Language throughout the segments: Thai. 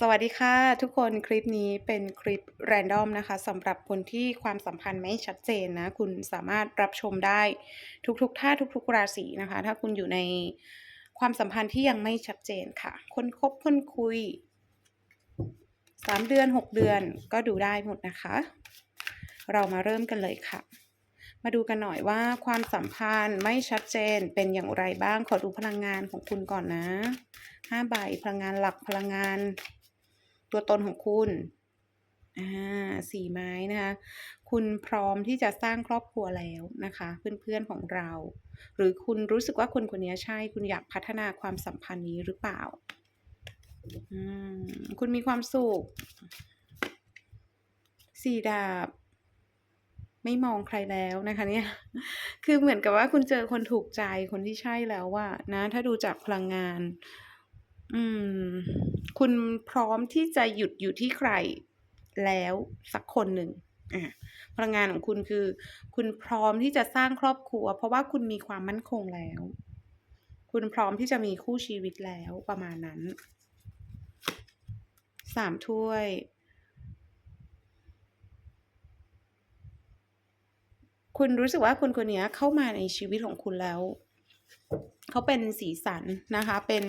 สวัสดีค่ะ ทุกคนคลิปนี้เป็นคลิปแรนดอมนะคะสำหรับคนที่ความสัมพันธ์ไม่ชัดเจนนะ คุณสามารถรับชมได้ทุกๆท่าทุก ๆ ราศีนะคะ ถ้าคุณอยู่ในความสัมพันธ์ที่ยังไม่ชัดเจนค่ะ คนคบคนคุย 3 เดือน 6 เดือนก็ดูได้หมดนะคะ เรามาเริ่มกันเลยค่ะ มาดูกันหน่อยว่าความสัมพันธ์ไม่ชัดเจนเป็นอย่างไรบ้างขอดูพลังงานของคุณก่อนนะห้าใบพลังงานหลักพลังงาน ตัวตนของคุณอ่าสี่ไม้นะคะ คุณพร้อมที่จะสร้างครอบครัวแล้วนะคะ เพื่อนๆของเรา หรือคุณรู้สึกว่าคนคนนี้ใช่ คุณอยากพัฒนาความสัมพันธ์นี้หรือเปล่าอืมคุณมีความสุขสี่ดาบ ไม่มองใครแล้วนะคะเนี่ย คือเหมือนกับว่าคุณเจอคนถูกใจคนที่ใช่แล้วว่านะ ถ้าดูจากพลังงาน อืม คุณพร้อมที่จะหยุดอยู่ที่ใครแล้วสักคนหนึ่งอะพลังงานของคุณคือ คุณพร้อมที่จะสร้างครอบครัว เพราะว่าคุณมีความมั่นคงแล้ว คุณพร้อมที่จะมีคู่ชีวิตแล้วประมาณนั้นสามถ้วย คุณรู้สึกว่าคนคนนี้เข้ามาในชีวิตของคุณแล้ว เขาเป็นสีสันนะคะ เป็น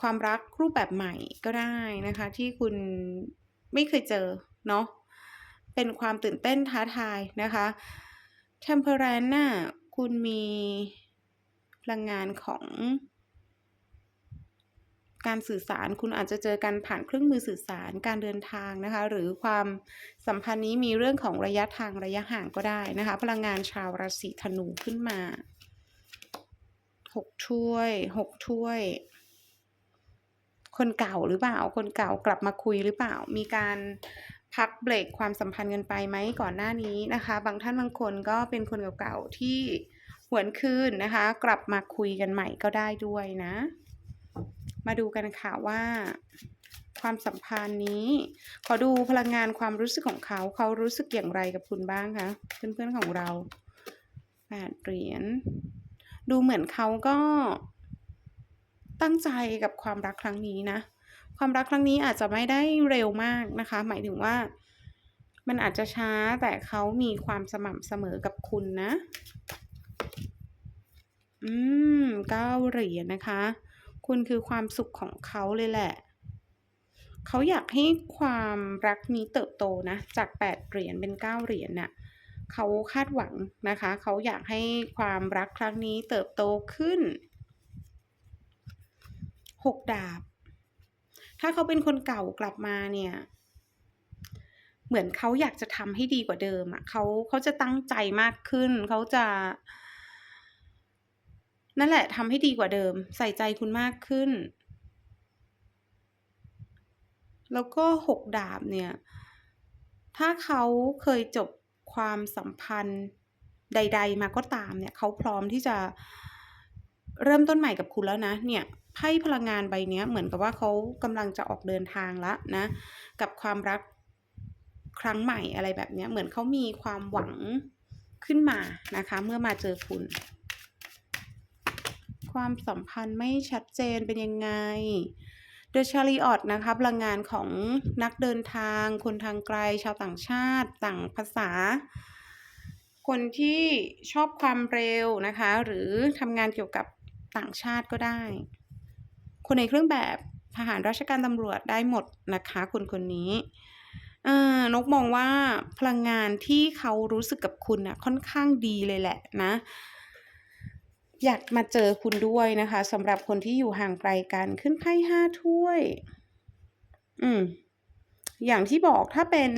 ความรักรูปแบบใหม่ก็ได้นะคะ ที่คุณไม่เคยเจอเนาะเป็นความตื่นเต้นท้าทายนะคะ Temperance น่ะคุณมีพลังงานของการสื่อสารคุณอาจจะเจอกันผ่านเครื่องมือสื่อสารการเดินทางนะคะ หรือความสัมพันธ์นี้มีเรื่องของระยะทางระยะห่างก็ได้นะคะ พลังงานชาวราศีธนูขึ้นมาหกถ้วยหกถ้วย คนเก่าหรือเปล่า คนเก่ากลับมาคุยหรือเปล่า มีการพักเบรกความสัมพันธ์กันไปไหมก่อนหน้านี้นะคะ บางท่านบางคนก็เป็นคนเก่าๆที่หวนคืนนะคะ กลับมาคุยกันใหม่ก็ได้ด้วยนะ มาดูกันค่ะว่า ความสัมพันธ์นี้ ขอดูพลังงานความรู้สึกของเขา เขารู้สึกอย่างไรกับคุณบ้างคะเพื่อนๆของเราแปดเหรียญดูเหมือนเขาก็ ตั้งใจกับความรักครั้งนี้นะ ความรักครั้งนี้อาจจะไม่ได้เร็วมากนะคะ หมายถึงว่า มันอาจจะช้าแต่เขามีความสม่ำเสมอกับคุณนะ อืมเก้าเหรียญนะคะ คุณคือความสุขของเขาเลยแหละเขาอยากให้ความรักนี้เติบโตนะ จากแปดเหรียญเป็นเก้าเหรียญน่ะเขาคาดหวังนะคะ เขาอยากให้ความรักครั้งนี้เติบโตขึ้น หกดาบ ถ้าเขาเป็นคนเก่ากลับมาเนี่ย เหมือนเขาอยากจะทำให้ดีกว่าเดิมอะ่ะเขาเขาจะตั้งใจมากขึ้น เขาจะ นั่นแหละทำให้ดีกว่าเดิม ใส่ใจคุณมากขึ้น แล้วก็หกดาบเนี่ย ถ้าเขาเคยจบความสัมพันธ์ใด ๆ มาก็ตามเนี่ย เขาพร้อมที่จะเริ่มต้นใหม่กับคุณแล้วนะ เนี่ย ไพ่พลังงานใบนี้เหมือนกับว่าเขากำลังจะออกเดินทางแล้วนะ กับความรักครั้งใหม่อะไรแบบนี้เหมือนเขามีความหวังขึ้นมานะคะ เมื่อมาเจอคุณ ความสัมพันธ์ไม่ชัดเจนเป็นยังไง The Chariot นะคะพลังงานของนักเดินทาง คนทางไกล ชาวต่างชาติ ต่างภาษา คนที่ชอบความเร็วนะคะ หรือทำงานเกี่ยวกับต่างชาติก็ได้ คนในเครื่องแบบทหารราชการตำรวจได้หมดนะคะคนคนนี้นกมองว่าพลังงานที่เขารู้สึกกับคุณนะค่อนข้างดีเลยแหละนะ อยากมาเจอคุณด้วยนะคะสำหรับคนที่อยู่ห่างไกลกันขึ้นไพ่ห้าถ้วย อืม อย่างที่บอกถ้าเป็น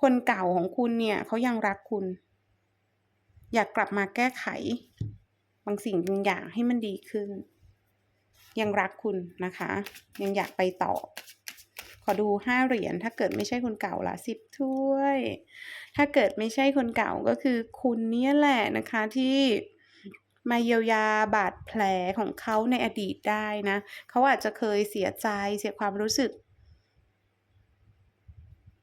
คนเก่าของคุณเนี่ยเขายังรักคุณ อยากกลับมาแก้ไข บางสิ่งบางอย่างให้มันดีขึ้น ยังรักคุณนะคะ ยังอยากไปต่อ ขอดูห้าเหรียญถ้าเกิดไม่ใช่คนเก่าละสิบถ้วย ถ้าเกิดไม่ใช่คนเก่าก็คือคุณเนี่ยแหละนะคะที่มาเยียวยาบาดแผลของเขาในอดีตได้นะเขาอาจจะเคยเสียใจเสียความรู้สึก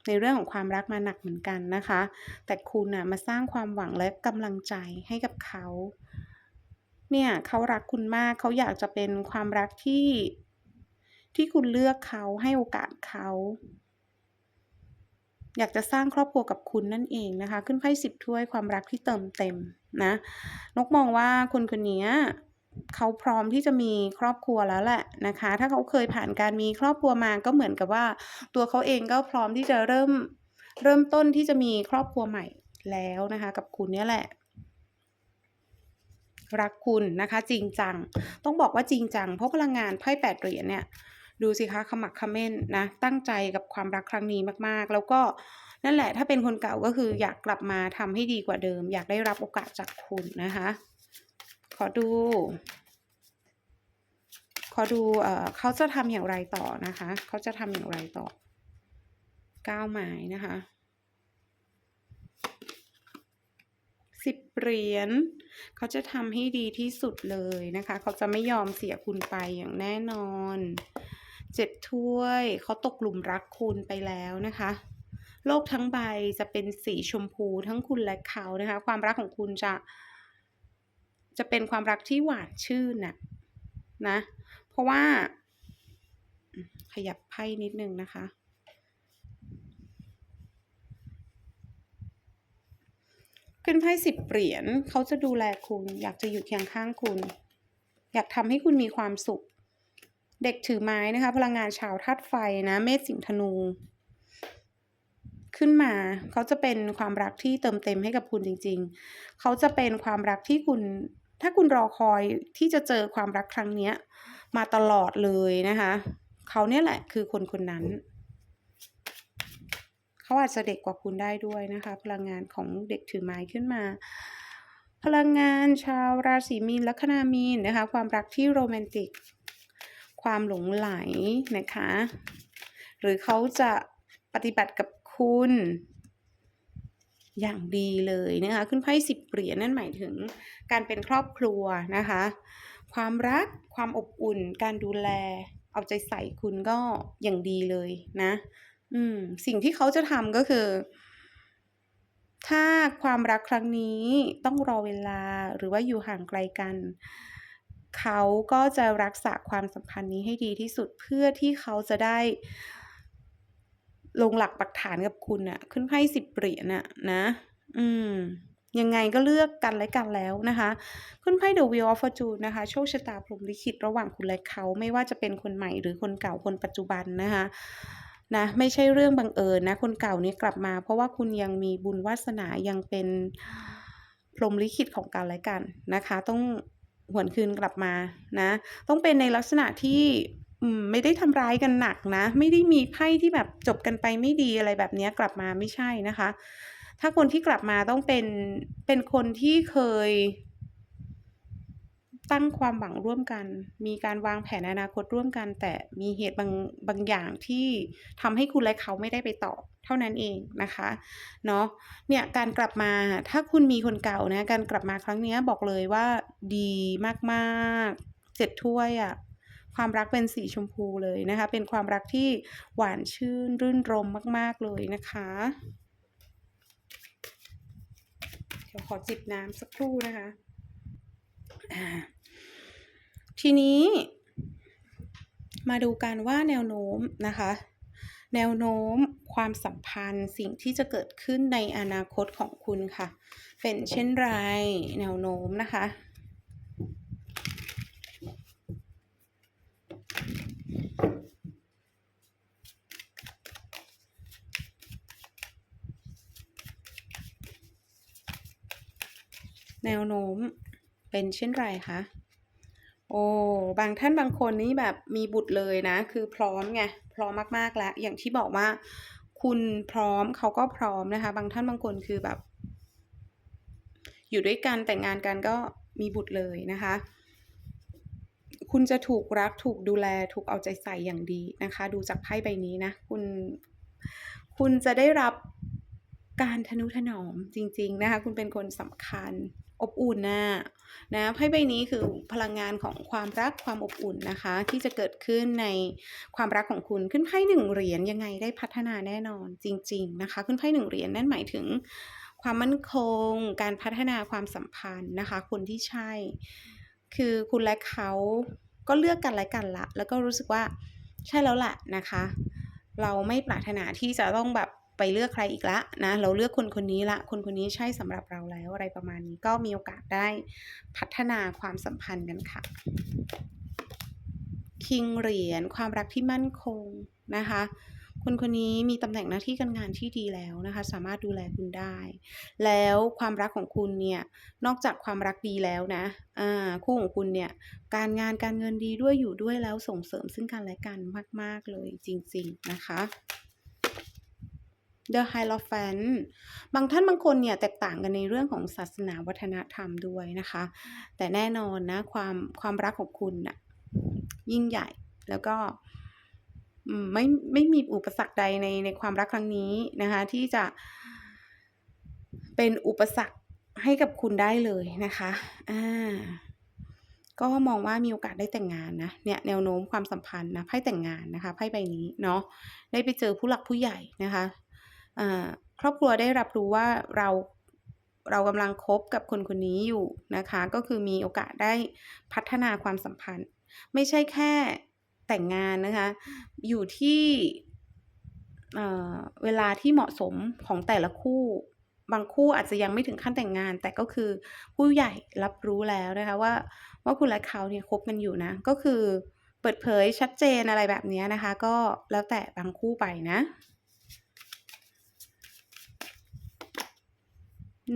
ในเรื่องของความรักมาหนักเหมือนกันนะคะ แต่คุณนะมาสร้างความหวังและกำลังใจให้กับเขา เนี่ยเขารักคุณมากเขาอยากจะเป็นความรักที่ ที่คุณเลือกเขาให้โอกาสเขาอยากจะสร้างครอบครัวกับคุณนั่นเองนะคะ ขึ้นไพ่สิบถ้วยความรักที่เติมเต็มนะนกมองว่าคนคนนี้เขาพร้อมที่จะมีครอบครัวแล้วแหละนะคะ ถ้าเขาเคยผ่านการมีครอบครัวมาก็เหมือนกับว่า ตัวเขาเองก็พร้อมที่จะเริ่มเริ่มต้นที่จะมีครอบครัวใหม่แล้วนะคะ กับคุณเนี่ยแหละ รักคุณนะคะ จริงจัง ต้องบอกว่าจริงจัง เพราะพลังงานไพ่แปดเหรียญเนี่ยดูสิคะขมักขม้นนะ ตั้งใจกับความรักครั้งนี้มากๆ แล้วก็นั่นแหละ ถ้าเป็นคนเก่าก็คืออยากกลับมาทำให้ดีกว่าเดิม อยากได้รับโอกาสจากคุณนะคะ ขอดู ขอดูเอ่อเขาจะทำอย่างไรต่อนะคะ เขาจะทำอย่างไรต่อก้าวหมายนะคะ สิบเหรียญเขาจะทำให้ดีที่สุดเลยนะคะ เขาจะไม่ยอมเสียคุณไปอย่างแน่นอนเจ็ดถ้วยเขาตกหลุมรักคุณไปแล้วนะคะ โลกทั้งใบจะเป็นสีชมพูทั้งคุณและเขานะคะ ความรักของคุณจะ จะเป็นความรักที่หวานชื่นน่ะนะ เพราะว่าขยับไพ่นิดนึงนะคะ ขึ้นไพ่สิบเหรียญเขาจะดูแลคุณ อยากจะอยู่เคียงข้างคุณ อยากทำให้คุณมีความสุข เด็กถือไม้นะคะ พลังงานชาวธาตุไฟนะ เมษสิงห์ธนู ขึ้นมาเขาจะเป็นความรักที่เติมเต็มให้กับคุณจริง ๆ เขาจะเป็นความรักที่คุณ ถ้าคุณรอคอยที่จะเจอความรักครั้งนี้มาตลอดเลยนะคะ เขาเนี่ยแหละคือคนคนนั้น เขาอาจจะเด็กกว่าคุณได้ด้วยนะคะ พลังงานของเด็กถือไม้ขึ้นมา พลังงานชาวราศีมีนลัคนามีนนะคะ ความรักที่โรแมนติก ความหลงไหลนะคะ หรือเขาจะปฏิบัติกับคุณอย่างดีเลยนะคะขึ้นไพ่สิบเหรียญนั่นหมายถึงการเป็นครอบครัวนะคะ ความรักความอบอุ่น การดูแล เอาใจใส่คุณก็อย่างดีเลยนะ อืม สิ่งที่เขาจะทำก็คือ ถ้าความรักครั้งนี้ต้องรอเวลาหรือว่าอยู่ห่างไกลกัน เขาก็จะรักษาความสัมพันธ์นี้ให้ดีที่สุดเพื่อที่เขาจะได้ ลงหลักปักฐานกับคุณอะขึ้นไพ่สิบเหรียญอะนะ อืมยังไงก็เลือกกันและกันแล้วนะคะ ขึ้นไพ่ The Wheel of Fortune นะคะ โชคชะตาพรหมลิขิตระหว่างคุณและเขาไม่ว่าจะเป็นคนใหม่หรือคนเก่าคนปัจจุบันนะคะ นะไม่ใช่เรื่องบังเอิญนะคนเก่านี้กลับมา เพราะว่าคุณยังมีบุญวาสนายังเป็นพรหมลิขิตของกันและกันนะคะ ต้องหวนคืนกลับมานะ ต้องเป็นในลักษณะที่มไม่ได้ทำร้ายกันหนักนะ ไม่ได้มีไพ่ที่แบบจบกันไปไม่ดีอะไรแบบนี้กลับมาไม่ใช่นะคะ ถ้าคนที่กลับมาต้องเป็นเป็นคนที่เคย ตั้งความหวังร่วมกัน มีการวางแผนอนาคตร่วมกัน แต่มีเหตุบางบางอย่างที่ทำให้คุณและเขาไม่ได้ไปต่อ เท่านั้นเองนะคะเนาะเนี่ยการกลับมาถ้าคุณมีคนเก่านะการกลับมาครั้งนี้บอกเลยว่าดีมากๆเจ็ดถ้วยอะความรักเป็นสีชมพูเลยนะคะ เป็นความรักที่หวานชื่นรื่นรมมาก ๆ เลยนะคะ เดี๋ยวขอจิบน้ำสักครู่นะคะอ่า ทีนี้ มาดูกันว่าแนวโน้มนะคะ แนวโน้มความสัมพันธ์สิ่งที่จะเกิดขึ้นในอนาคตของคุณค่ะ เป็นเช่นไรแนวโน้มนะคะแนวโน้มเป็นเช่นไรคะ โอ้บางท่านบางคนนี่แบบมีบุตรเลยนะ คือพร้อมไงพร้อมมากๆแล้ว อย่างที่บอกว่า คุณพร้อมเขาก็พร้อมนะคะ บางท่านบางคนคือแบบ อยู่ด้วยกันแต่งงานกันก็มีบุตรเลยนะคะ คุณจะถูกรักถูกดูแลถูกเอาใจใส่อย่างดีนะคะ ดูจากไพ่ใบนี้นะ คุณ คุณจะได้รับการทนุถนอมจริง ๆ นะคะ คุณเป็นคนสำคัญ อบอุ่นนะนะไพ่ใบนี้คือพลังงานของความรักความอบอุ่นนะคะ ที่จะเกิดขึ้นในความรักของคุณขึ้นไพ่หนึ่งเหรียญยังไงได้พัฒนาแน่นอนจริง ๆนะคะ ขึ้นไพ่หนึ่งเหรียญนั่นหมายถึงความมั่นคง การพัฒนาความสัมพันธ์นะคะ คนที่ใช่ คือคุณและเขาก็เลือกกันและกันละ แล้วก็รู้สึกว่าใช่แล้วแหละนะคะ เราไม่ปรารถนาที่จะต้องแบบ ไปเลือกใครอีกละนะเราเลือกคนคนนี้ละ คนคนนี้ใช่สำหรับเราแล้วอะไรประมาณนี้ก็มีโอกาสได้พัฒนาความสัมพันธ์กันค่ะคิงเหรียญความรักที่มั่นคงนะคะคนคนนี้มีตำแหน่งหน้าที่การงานที่ดีแล้วนะคะ สามารถดูแลคุณได้ แล้วความรักของคุณเนี่ยนอกจากความรักดีแล้วนะอ่าคู่ของคุณเนี่ยการงานการเงินดีด้วยอยู่ด้วยแล้วส่งเสริมซึ่งกันและกันมาก ๆ เลยจริง ๆ นะคะ The Hierophant บางท่านบางคนเนี่ยแตกต่างกันในเรื่องของศาสนาวัฒนธรรมด้วยนะคะ แต่แน่นอนนะความความรักของคุณน่ะยิ่งใหญ่แล้วก็ไม่ไม่มีอุปสรรคใดในในความรักครั้งนี้นะคะ ที่จะเป็นอุปสรรคให้กับคุณได้เลยนะคะอ่าก็มองว่ามีโอกาสได้แต่งงานนะเนี่ยแนวโน้มความสัมพันธ์นะไพ่แต่งงานนะคะไพ่ใบนี้เนาะได้ไปเจอผู้หลักผู้ใหญ่นะคะ ครอบครัวได้รับรู้ว่าเราเรากำลังคบกับคนคนนี้อยู่นะคะ ก็คือมีโอกาสได้พัฒนาความสัมพันธ์ ไม่ใช่แค่แต่งงานนะคะ อยู่ที่เอ่อเวลาที่เหมาะสมของแต่ละคู่ บางคู่อาจจะยังไม่ถึงขั้นแต่งงาน แต่ก็คือผู้ใหญ่รับรู้แล้วนะคะว่าว่าคุณและเขาเนี่ยคบกันอยู่นะ ก็คือเปิดเผยชัดเจนอะไรแบบนี้นะคะ ก็แล้วแต่บางคู่ไปนะ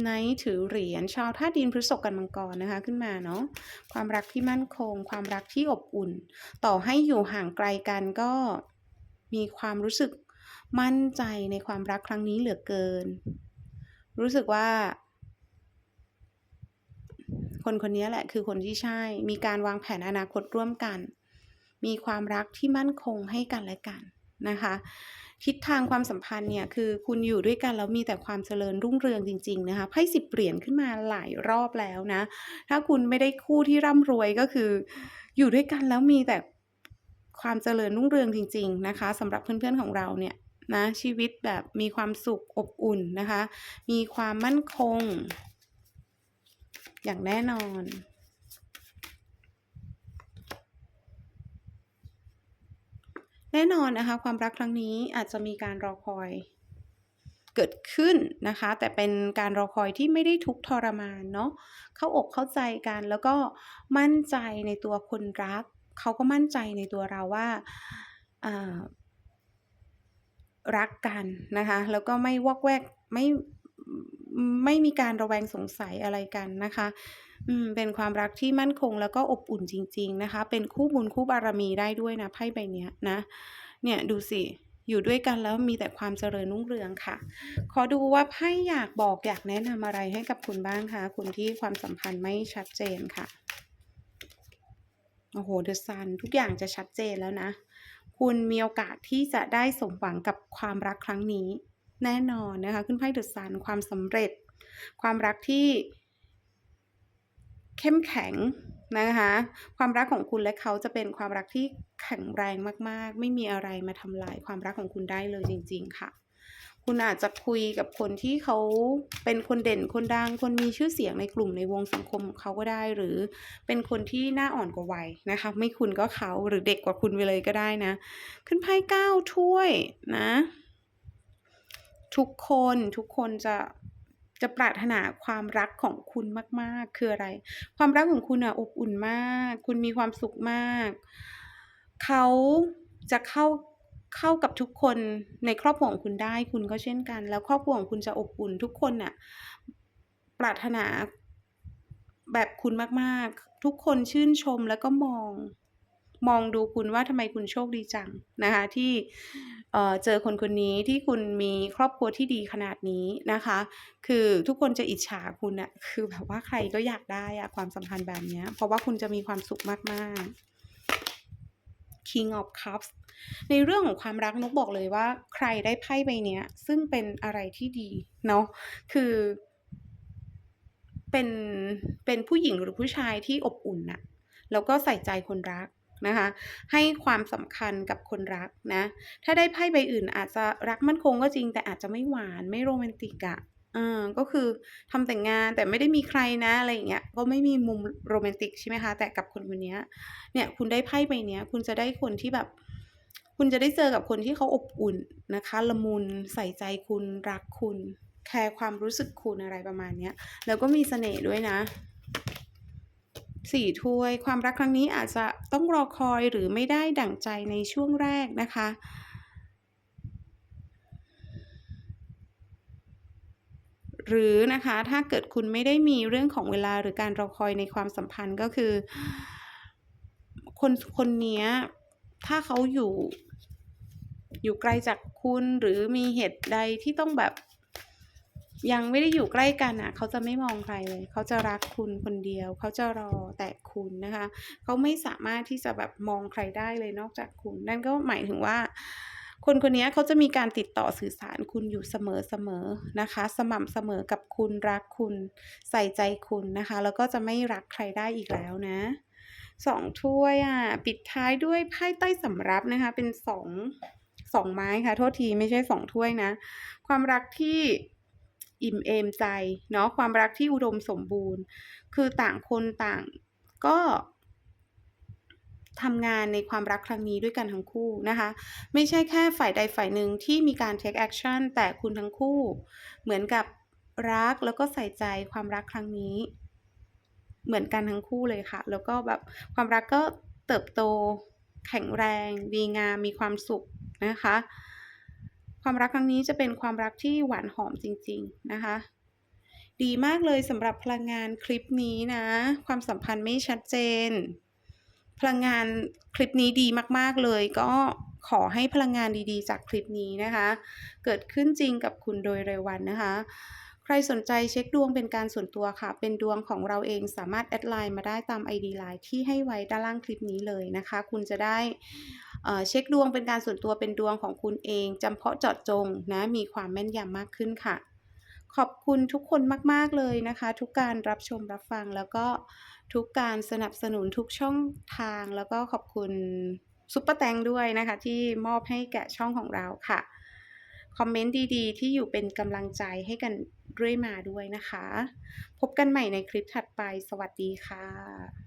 ไนท์ถือเหรียญชาวธาตุดินพฤษภกันมังกรนะคะขึ้นมาเนาะความรักที่มั่นคง ความรักที่อบอุ่น ต่อให้อยู่ห่างไกลกันก็มีความรู้สึกมั่นใจในความรักครั้งนี้เหลือเกิน รู้สึกว่า คนคนนี้แหละคือคนที่ใช่ มีการวางแผนอนาคตร่วมกัน มีความรักที่มั่นคงให้กันและกันนะคะ ทิศทางความสัมพันธ์เนี่ยคือคุณอยู่ด้วยกันแล้วมีแต่ความเจริญรุ่งเรืองจริง ๆ นะคะไพ่สิบเหรียญขึ้นมาหลายรอบแล้วนะ ถ้าคุณไม่ได้คู่ที่ร่ำรวยก็คือ อยู่ด้วยกันแล้วมีแต่ความเจริญรุ่งเรืองจริง ๆ นะคะสำหรับเพื่อนๆของเราเนี่ยนะชีวิตแบบมีความสุขอบอุ่นนะคะ มีความมั่นคง อย่างแน่นอน แน่นอนนะคะ ความรักครั้งนี้อาจจะมีการรอคอยเกิดขึ้นนะคะ แต่เป็นการรอคอยที่ไม่ได้ทุกทรมานเนาะเข้าอกเข้าใจกันแล้วก็มั่นใจในตัวคนรัก เขาก็มั่นใจในตัวเราว่าอ่ารักกันนะคะ แล้วก็ไม่วอกแวกไม่ไม่มีการระแวงสงสัยอะไรกันนะคะ อืมเป็นความรักที่มั่นคงแล้วก็อบอุ่นจริง ๆนะคะ เป็นคู่บุญคู่บารมีได้ด้วยนะไพ่ใบเนี้ยนะ เนี่ยดูสิ อยู่ด้วยกันแล้วมีแต่ความเจริญรุ่งเรืองค่ะ ขอดูว่าไพ่อยากบอกอยากแนะนำอะไรให้กับคุณบ้างคะคุณที่ความสัมพันธ์ไม่ชัดเจนค่ะโอ้โหเดอะซันทุกอย่างจะชัดเจนแล้วนะ คุณมีโอกาสที่จะได้สมหวังกับความรักครั้งนี้ แน่นอนนะคะ ขึ้นไพ่เดอะซันความสำเร็จ ความรักที่ เข้มแข็งนะคะ ความรักของคุณและเขาจะเป็นความรักที่แข็งแรงมากๆ ไม่มีอะไรมาทำลายความรักของคุณได้เลยจริง ๆ ค่ะ คุณอาจจะคุยกับคนที่เขาเป็นคนเด่นคนดัง คนมีชื่อเสียงในกลุ่มในวงสังคมของเขาก็ได้ หรือเป็นคนที่หน้าอ่อนกว่าวัยนะคะ ไม่คุณก็เขาหรือเด็กกว่าคุณไปเลยก็ได้นะ ขึ้นไพ่เก้าถ้วยนะ ทุกคนทุกคนจะ จะปรารถนาความรักของคุณมาก ๆ คืออะไร ความรักของคุณอะอบอุ่นมาก คุณมีความสุขมาก เขาจะเข้าเข้ากับทุกคนในครอบครัวของคุณได้ คุณก็เช่นกัน แล้วครอบครัวของคุณจะอบอุ่นทุกคนน่ะปรารถนาแบบคุณมาก ๆ ทุกคนชื่นชมแล้วก็มอง มองดูคุณว่าทำไมคุณโชคดีจังนะคะ ที่เออเจอคนคนนี้ที่คุณมีครอบครัวที่ดีขนาดนี้นะคะ คือทุกคนจะอิจฉาคุณอะคือแบบว่าใครก็อยากได้อะความสัมพันธ์แบบเนี้ยเพราะว่าคุณจะมีความสุขมากๆ King of Cups ในเรื่องของความรักนกบอกเลยว่า ใครได้ไพ่ใบเนี้ย ซึ่งเป็นอะไรที่ดีเนาะคือเป็นเป็นผู้หญิงหรือผู้ชายที่อบอุ่นน่ะ แล้วก็ใส่ใจคนรัก นะคะ ให้ความสำคัญกับคนรักนะ ถ้าได้ไพ่ใบอื่นอาจจะรักมั่นคงก็จริง แต่อาจจะไม่หวานไม่โรแมนติกอะเออก็คือทำแต่งงานแต่ไม่ได้มีใครนะอะไรอย่างเงี้ยก็ไม่มีมุมโรแมนติกใช่ไหมคะ แต่กับคนคนนี้เนี่ยคุณได้ไพ่ใบเนี้ย คุณจะได้คนที่แบบ คุณจะได้เจอกับคนที่เขาอบอุ่นนะคะ ละมุนใส่ใจคุณรักคุณ แคร์ความรู้สึกคุณอะไรประมาณเนี้ยแล้วก็มีเสน่ห์ด้วยนะ สี่ถ้วย ความรักครั้งนี้อาจจะต้องรอคอยหรือไม่ได้ดั่งใจในช่วงแรกนะคะ หรือนะคะถ้าเกิดคุณไม่ได้มีเรื่องของเวลาหรือการรอคอยในความสัมพันธ์ก็คือ คนคนนี้ถ้าเขาอยู่อยู่ไกลจากคุณหรือมีเหตุใดที่ต้องแบบ ยังไม่ได้อยู่ใกล้กันอะ เขาจะไม่มองใครเลย เขาจะรักคุณคนเดียว เขาจะรอแต่คุณนะคะ เขาไม่สามารถที่จะแบบมองใครได้เลยนอกจากคุณ นั่นก็หมายถึงว่าคนคนนี้เขาจะมีการติดต่อสื่อสารคุณอยู่เสมอเสมอนะคะ สม่ำเสมอกับคุณรักคุณใส่ใจคุณนะคะ แล้วก็จะไม่รักใครได้อีกแล้วนะสองถ้วยอะปิดท้ายด้วยไพ่ใต้สำรับนะคะ เป็นสองสองไม้ค่ะ โทษทีไม่ใช่สองถ้วยนะ ความรักที่ อิ่มเอมใจเนาะความรักที่อุดมสมบูรณ์ คือต่างคนต่างก็ทำงานในความรักครั้งนี้ด้วยกันทั้งคู่นะคะ ไม่ใช่แค่ฝ่ายใดฝ่ายหนึ่งที่มีการ take action แต่คุณทั้งคู่ เหมือนกับรักแล้วก็ใส่ใจความรักครั้งนี้ เหมือนกันทั้งคู่เลยค่ะ แล้วก็แบบความรักก็เติบโต แข็งแรง ดีงามมีความสุขนะคะ ความรักครั้งนี้จะเป็นความรักที่หวานหอมจริง ๆ นะคะ ดีมากเลยสำหรับพลังงานคลิปนี้นะ ความสัมพันธ์ไม่ชัดเจน พลังงานคลิปนี้ดีมากๆเลย ก็ขอให้พลังงานดีๆ จากคลิปนี้นะคะ เกิดขึ้นจริงกับคุณโดยเร็ววันนะคะใครสนใจเช็คดวงเป็นการส่วนตัวค่ะ เป็นดวงของเราเองสามารถแอดไลน์มาได้ตาม ID ไลน์ที่ให้ไว้ด้านล่างคลิปนี้เลยนะคะ คุณจะได้ เช็คดวงเป็นการส่วนตัวเป็นดวงของคุณเองจำเพาะเจาะจงนะมีความแม่นยำมากขึ้นค่ะ ขอบคุณทุกคนมาก ๆ เลยนะคะ ทุกการรับชมรับฟังแล้วก็ทุกการสนับสนุนทุกช่องทาง แล้วก็ขอบคุณซุปเปอร์แตงด้วยนะคะ ที่มอบให้แก่ช่องของเราค่ะ คอมเมนต์ดีๆ ที่อยู่เป็นกำลังใจให้กันเรื่อยมาด้วยนะคะ พบกันใหม่ในคลิปถัดไป สวัสดีค่ะ